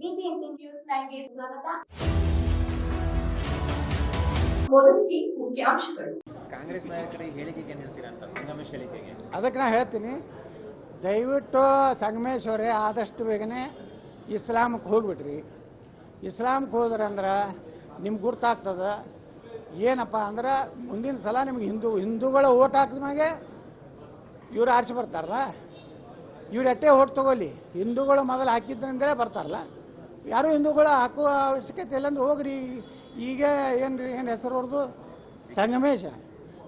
BBMP news ನೈನ್ಗೆ ಸ್ವಾಗತ. ಮೊದಲಿಗೆ ಮುಖ್ಯಾಂಶಗಳು. ಕಾಂಗ್ರೆಸ್ ನಾಯಕರ ಹೇಳಿಕೆಗೆ ಅಂತ ಸಂಗಮೇಶ್ ಹೇಳಿಕೆಗೆ. ಅದಕ್ಕೆ ನಾ ಹೇಳ್ತೀನಿ ದಯವಿಟ್ಟು ಸಂಗಮೇಶ್ವರೇ ಆದಷ್ಟು ಬೇಗನೆ ಇಸ್ಲಾಮಕ್ಕೆ ಹೋಗ್ಬಿಟ್ರಿ ಇಸ್ಲಾಮ್ಗೆ ಹೋದ್ರೆ ಅಂದ್ರೆ ನಿಮ್ಗೆ ಗುರ್ತಾಗ್ತದ ಏನಪ್ಪ ಅಂದ್ರೆ ಮುಂದಿನ ಸಲ ನಿಮ್ಗೆ ಹಿಂದೂ ಹಿಂದೂಗಳ ಓಟ್ ಹಾಕಿದ ಮ್ಯಾಗೆ ಇವ್ರು ಆರಿಸಿ ಬರ್ತಾರಲ್ಲ ಇವ್ರು ಎಟ್ಟೆ ಓಟ್ ತಗೊಳ್ಳಿ ಹಿಂದೂಗಳು ಮೊದಲು ಹಾಕಿದ್ರಂದ್ರೆ ಬರ್ತಾರಲ್ಲ. ಯಾರು ಹಿಂದೂಗಳು ಹಾಕುವ ಅವಶ್ಯಕತೆ ಇಲ್ಲ ಅಂದ್ರೆ ಹೋಗ್ರಿ. ಈಗ ಏನ್ರಿ, ಏನು ಹೆಸರು ಹೊಡೆದು ಸಂಗಮೇಶ.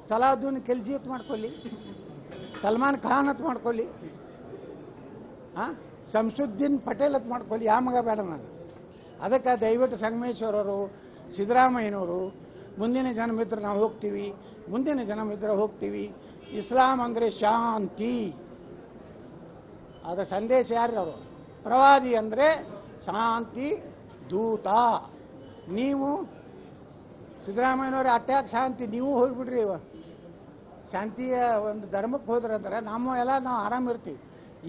ಸಲಾದ್ದುನ್ ಕೆಲ್ಜಿಯತ್ ಮಾಡ್ಕೊಳ್ಳಿ. ಸಲ್ಮಾನ್ ಖಾನ್ ಅಂತ ಮಾಡ್ಕೊಳ್ಳಿ. ಹಾಂ ಶಂಸುದ್ದೀನ್ ಪಟೇಲ್ ಅಂತ ಮಾಡ್ಕೊಳ್ಳಿ. ಯಾವ ಮಗ ಬೇಡ ನಾನು. ಅದಕ್ಕೆ ದಯವಿಟ್ಟು ಸಂಗಮೇಶ್ವರರು ಸಿದ್ದರಾಮಯ್ಯನವರು, ಮುಂದಿನ ಜನ್ಮಿದ್ರೆ ನಾವು ಹೋಗ್ತೀವಿ. ಮುಂದಿನ ಜನ್ಮಿದ್ರೆ ಹೋಗ್ತೀವಿ. ಇಸ್ಲಾಂ ಅಂದರೆ ಶಾಂತಿ. ಅದರ ಸಂದೇಶ ಯಾರು ಅವರು? ಪ್ರವಾದಿ ಅಂದರೆ ಶಾಂತಿ ದೂತ. ನೀವು ಸಿದ್ದರಾಮಯ್ಯನವ್ರೆ ಅಟ್ಯಾಕ್ ಶಾಂತಿ, ನೀವು ಹೋಗ್ಬಿಡ್ರಿ ಶಾಂತಿಯ ಒಂದು ಧರ್ಮಕ್ಕೆ ಹೋದ್ರಂದ್ರೆ ನಮ್ಮ ಎಲ್ಲ ನಾವು ಆರಾಮಿರ್ತೀವಿ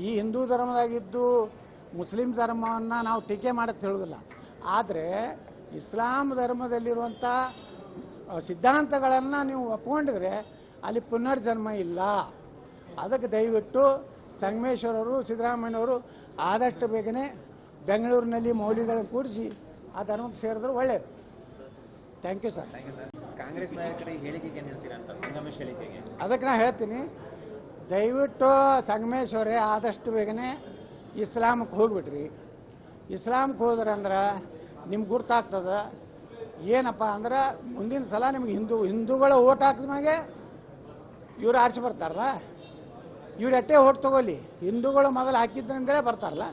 ಈ ಹಿಂದೂ ಧರ್ಮದಾಗಿದ್ದು ಮುಸ್ಲಿಂ ಧರ್ಮವನ್ನು ನಾವು ಟೀಕೆ ಮಾಡಕ್ಕೆ ಹೇಳೋದಿಲ್ಲ. ಆದರೆ ಇಸ್ಲಾಂ ಧರ್ಮದಲ್ಲಿರುವಂಥ ಸಿದ್ಧಾಂತಗಳನ್ನು ನೀವು ಒಪ್ಕೊಂಡಿದ್ರೆ ಅಲ್ಲಿ ಪುನರ್ಜನ್ಮ ಇಲ್ಲ. ಅದಕ್ಕೆ ದಯವಿಟ್ಟು ಸಂಗಮೇಶ್ವರವರು ಸಿದ್ದರಾಮಯ್ಯನವರು ಆದಷ್ಟು ಬೇಗನೆ ಬೆಂಗಳೂರಿನಲ್ಲಿ ಮೌಲ್ಯಗಳನ್ನು ಕೂಡಿಸಿ ಆ ಧರ್ಮಕ್ಕೆ ಸೇರಿದ್ರೆ ಒಳ್ಳೆಯದು thank you sir thank you sir Congress ನಾಯಕರಿಗೆ ಹೇಳಿಕೆಗೆ ಏನ್ ಹೇಳ್ತೀರಾ ಅಂತ ಸಂಗಮೇಶ್ ಹೇಳಿಕೆಗೆ? ಅದಕ್ಕೆ ನಾ ಹೇಳ್ತೀನಿ ದಯವಿಟ್ಟು ಸಂಗಮೇಶ್ವರೇ ಆದಷ್ಟು ಬೇಗನೆ ಇಸ್ಲಾಮಕ್ಕೆ ಹೋಗ್ಬಿಟ್ರಿ. ಇಸ್ಲಾಮಕ್ಕೆ ಹೋದ್ರೆ ಅಂದ್ರೆ ನಿಮ್ಗೆ ಗುರ್ತಾಗ್ತದ ಏನಪ್ಪ ಅಂದ್ರೆ ಮುಂದಿನ ಸಲ ನಿಮ್ಗೆ ಹಿಂದೂ ಹಿಂದೂಗಳ ಓಟ್ ಹಾಕಿದ ಮ್ಯಾಗೆ ಇವ್ರು ಆರಿಸಿ ಬರ್ತಾರಲ್ಲ ಇವ್ರು ಎಟ್ಟೆ ಓಟ್ ತಗೊಳ್ಳಿ ಹಿಂದೂಗಳು ಮೊದಲು ಹಾಕಿದ್ರಂದ್ರೆ ಬರ್ತಾರಲ್ಲ.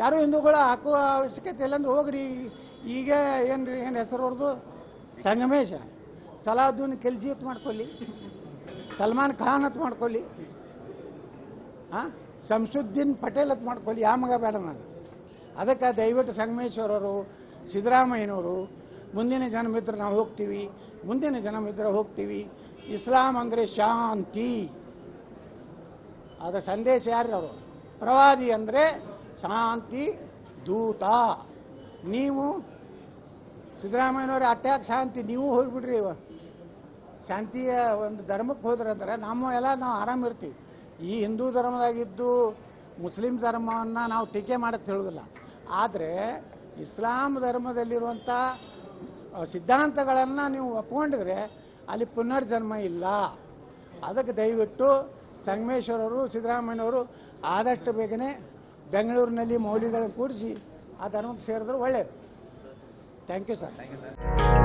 ಯಾರು ಹಿಂದೂಗಳು ಹಾಕುವ ಅವಶ್ಯಕತೆ ಇಲ್ಲ ಅಂದ್ರೆ ಹೋಗ್ರಿ. ಈಗ ಏನ್ರಿ, ಏನು ಹೆಸರು ಹೊಡೆದು ಸಂಗಮೇಶ ಸಲಾದುನ್ ಕೆಲ್ಜಿಯತ್ ಮಾಡ್ಕೊಳ್ಳಿ. ಸಲ್ಮಾನ್ ಖಾನ್ ಅಂತ ಮಾಡ್ಕೊಳ್ಳಿ. ಹಾಂ ಶಂಸುದ್ದೀನ್ ಪಟೇಲ್ ಅಂತ ಮಾಡ್ಕೊಳ್ಳಿ. ಯಾವ ಮಗ ಬೇಡ ನಾನು. ಅದಕ್ಕೆ ದಯವಿಟ್ಟು ಸಂಗಮೇಶ್ವರರು ಸಿದ್ದರಾಮಯ್ಯನವರು, ಮುಂದಿನ ಜನ್ಮಿದ್ರೆ ನಾವು ಹೋಗ್ತೀವಿ. ಮುಂದಿನ ಜನ್ಮಿದ್ರೆ ಹೋಗ್ತೀವಿ. ಇಸ್ಲಾಂ ಅಂದರೆ ಶಾಂತಿ. ಅದರ ಸಂದೇಶ ಯಾರು ಅವರು? ಪ್ರವಾದಿ ಅಂದರೆ ಶಾಂತಿ ದೂತ. ನೀವು ಸಿದ್ದರಾಮಯ್ಯನವ್ರ ಅಟ್ಯಾಕ್ ಶಾಂತಿ, ನೀವು ಹೋಗ್ಬಿಡ್ರಿ ಇವ ಶಾಂತಿಯ ಒಂದು ಧರ್ಮಕ್ಕೆ ಹೋದ್ರಂದ್ರೆ ನಮ್ಮ ಎಲ್ಲ ನಾವು ಆರಾಮಿರ್ತೀವಿ ಈ ಹಿಂದೂ ಧರ್ಮದಾಗಿದ್ದು ಮುಸ್ಲಿಂ ಧರ್ಮವನ್ನು ನಾವು ಟೀಕೆ ಮಾಡೋದು ಹೇಳೋದಿಲ್ಲ ಆದರೆ ಇಸ್ಲಾಂ ಧರ್ಮದಲ್ಲಿರುವಂಥ ಸಿದ್ಧಾಂತಗಳನ್ನು ನೀವು ಒಪ್ಕೊಂಡಿದ್ರೆ ಅಲ್ಲಿ ಪುನರ್ಜನ್ಮ ಇಲ್ಲ. ಅದಕ್ಕೆ ದಯವಿಟ್ಟು ಸಂಗಮೇಶ್ವರರು, ಸಿದ್ದರಾಮಯ್ಯನವರು ಆದಷ್ಟು ಬೇಗನೆ ಬೆಂಗಳೂರಿನಲ್ಲಿ ಮೌಲ್ಯಗಳನ್ನು ಕೂಡಿಸಿ ಆ ಧರ್ಮಕ್ಕೆ ಸೇರಿದ್ರೆ ಒಳ್ಳೆಯದು thank you sir thank you sir